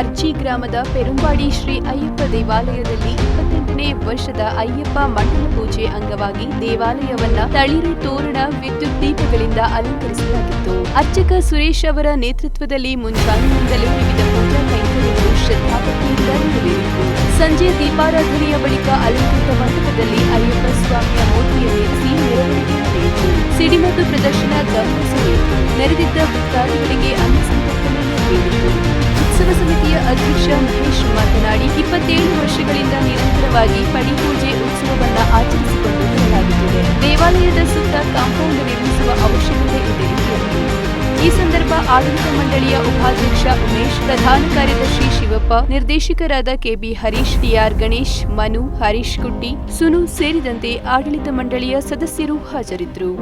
ಅರ್ಜಿ ಗ್ರಾಮದ ಪೆರುಂಬಾಡಿ ಶ್ರೀ ಅಯ್ಯಪ್ಪ ದೇವಾಲಯದಲ್ಲಿ ಇಪ್ಪತ್ತೆಂಟನೇ ವರ್ಷದ ಅಯ್ಯಪ್ಪ ಮಂಡಲ ಪೂಜೆ ಅಂಗವಾಗಿ ದೇವಾಲಯವನ್ನ ತಳಿರು ತೋರಣ ವಿದ್ಯುತ್ ದೀಪಗಳಿಂದ ಅಲಂಕರಿಸಲಾಗಿತ್ತು. ಅರ್ಚಕ ಸುರೇಶ್ ಅವರ ನೇತೃತ್ವದಲ್ಲಿ ಮುಂಜಾನೆಯಿಂದಲೇ ವಿವಿಧ ಪೂಜಾ ಕೈಂಕರ್ಯಗಳು ಶ್ರದ್ಧಾಭಕ್ತಿಯಿಂದ ಸಂಜೆ ದೀಪಾರಾಧನೆಯ ಬಳಿಕ ಅಲಂಕೃತ ಮಂಟಪದಲ್ಲಿ ಅಯ್ಯಪ್ಪ ಸ್ವಾಮಿಯ ಮೂರ್ತಿಯನ್ನಿರಿಸಿ ಮೆರವಣಿಗೆ ನಡೆಯಿತು. ಸಿಡಿಮದ್ದು ಪ್ರದರ್ಶನ ಗಮನ ನೆರೆದಿದ್ದ ಭಕ್ತಾದಿಗಳಿಗೆ ಅನ್ನ ಅಧ್ಯಕ್ಷ ಮಹೇಶ್ ಮಾತನಾಡಿ, ಇಪ್ಪತ್ತೇಳು ವರ್ಷಗಳಿಂದ ನಿರಂತರವಾಗಿ ಪಡಿಪೂಜೆ ಉತ್ಸವವನ್ನು ಆಚರಿಸಿಕೊಂಡು ಬರಲಾಗುತ್ತಿದೆ ದೇವಾಲಯದ ಸುತ್ತ ಕಾಂಪೌಂಡ್ ನಿರ್ಮಿಸುವ ಅವಶ್ಯಕತೆ ಇದೆ. ಈ ಸಂದರ್ಭ ಆಡಳಿತ ಮಂಡಳಿಯ ಉಪಾಧ್ಯಕ್ಷ ಉಮೇಶ್, ಪ್ರಧಾನ ಕಾರ್ಯದರ್ಶಿ ಶಿವಪ್ಪ, ನಿರ್ದೇಶಕರಾದ ಕೆಬಿ ಹರೀಶ್, ಟಿಆರ್ ಗಣೇಶ್, ಮನು, ಹರೀಶ್ ಕುಟ್ಟಿ, ಸುನು ಸೇರಿದಂತೆ ಆಡಳಿತ ಮಂಡಳಿಯ ಸದಸ್ಯರು ಹಾಜರಿದ್ದರು.